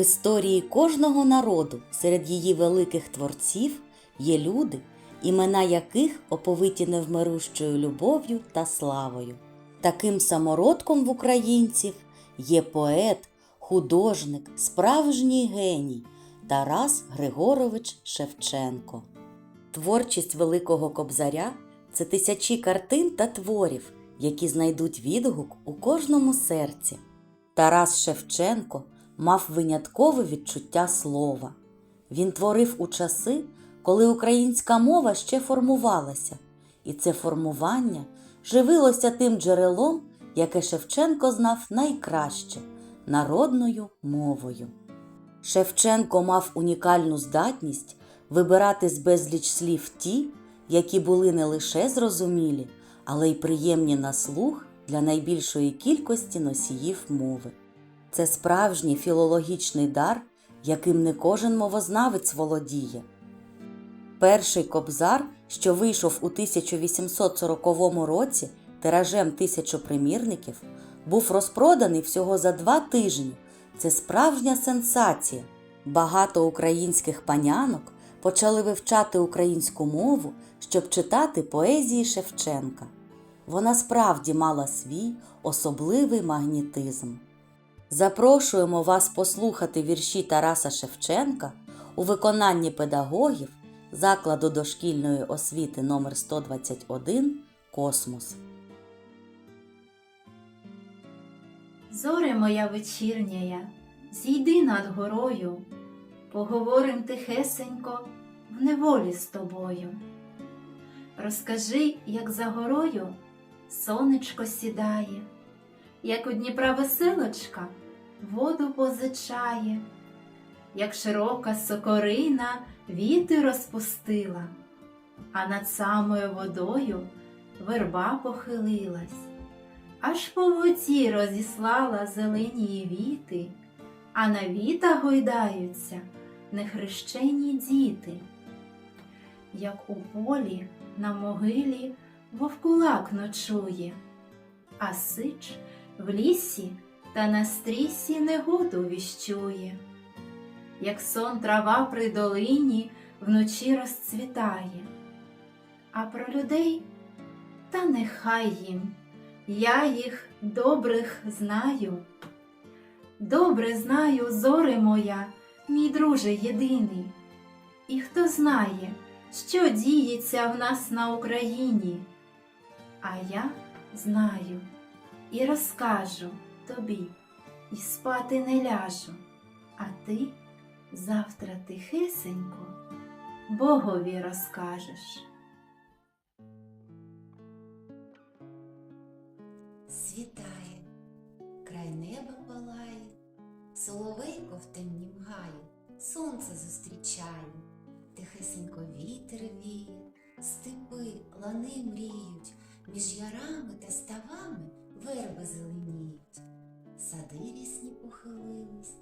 В історії кожного народу серед її великих творців є люди, імена яких оповиті невмирущою любов'ю та славою. Таким самородком в українців є поет, художник, справжній геній Тарас Григорович Шевченко. Творчість Великого Кобзаря це тисячі картин та творів, які знайдуть відгук у кожному серці. Тарас Шевченко мав виняткове відчуття слова. Він творив у часи, коли українська мова ще формувалася, і це формування живилося тим джерелом, яке Шевченко знав найкраще народною мовою. Шевченко мав унікальну здатність вибирати з безліч слів ті, які були не лише зрозумілі, але й приємні на слух для найбільшої кількості носіїв мови. Це справжній філологічний дар, яким не кожен мовознавець володіє. Перший кобзар, що вийшов у 1840 році тиражем тисячу примірників, був розпроданий всього за два тижні. Це справжня сенсація. Багато українських панянок почали вивчати українську мову, щоб читати поезії Шевченка. Вона справді мала свій особливий магнітизм. Запрошуємо вас послухати вірші Тараса Шевченка у виконанні педагогів закладу дошкільної освіти номер 121 Космос. Зоре моя вечірняя, зійди над горою, поговорим тихесенько в неволі з тобою. Розкажи, як за горою сонечко сідає, як у Дніпра веселочка воду позичає, як широка сокорина віти розпустила, а над самою водою верба похилилась аж по воді розіслала зелені віти, а на вітах гойдаються нехрещені діти. Як у полі на могилі вовкулак ночує, а сич в лісі та на стрісі негоду віщує, як сон трава при долині вночі розцвітає, а про людей та нехай їм. Я їх добрих знаю. Добре знаю, зоре моя, мій друже єдиний. І хто знає, що діється в нас на Україні. А я знаю і розкажу тобі, і спати не ляжу, а ти завтра тихесенько Богові розкажеш. Світає, край неба палає, соловейко в темнім гаї, сонце зустрічає, тихесенько вітер віє, степи, лани мріють, між ярами та ставами верби зеленіють. Сади рісні похилились,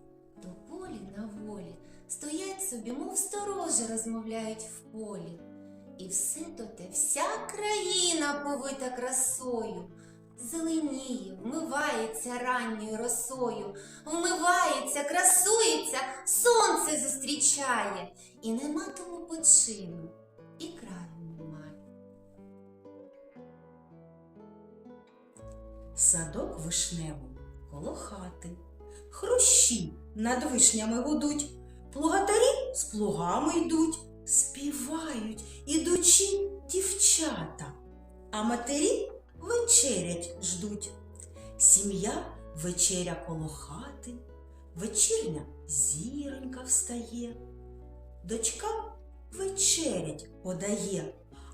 до полі на волі, стоять собі, мов сторожі розмовляють в полі. І все то те вся країна повита красою. Зеленіє, вмивається ранньою росою, вмивається, красується, сонце зустрічає, і нема тому почину, і краю Садок вишневий коло хати, хрущі над вишнями гудуть, плугатарі з плугами йдуть, співають ідучі дівчата, а матері вечерять ждуть. Сім'я вечеря коло хати, вечірня зіронька встає, дочка вечерять подає,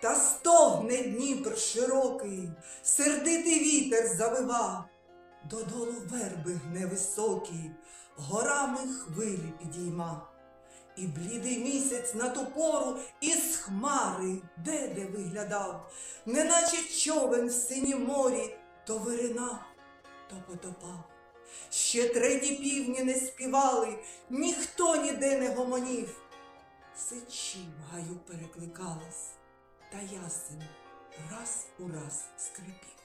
та стогне Дніпр широкий, сердитий вітер завива, додолу верби гне високі, горами хвилі підійма. І блідий місяць на ту пору із хмари де де виглядав, неначе човен в синім морі то виринав, то потопав. Ще треті півні не співали, ніхто ніде не гомонів. Сичі в гаю перекликались, та ясен раз у раз скрипів.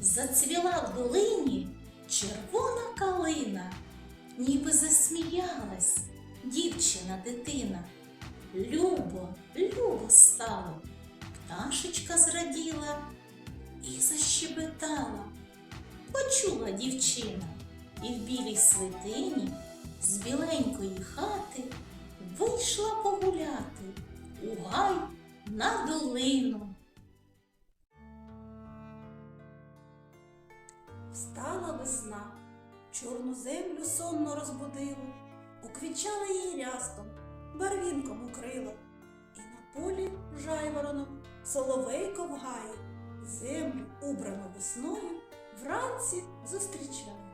Зацвіла в долині червона калина, ніби засміялась дівчина дитина. Любо, любо стало, пташечка зраділа і защебетала. Почула дівчина, і в білій свитині з біленької хати вийшла погуляти у гай на долину. Встала весна, чорну землю сонно розбудила, уквічала її рястом, барвінком укрила, і на полі жайвороном соловейко в гаї, землю, убрану весною, вранці зустрічає.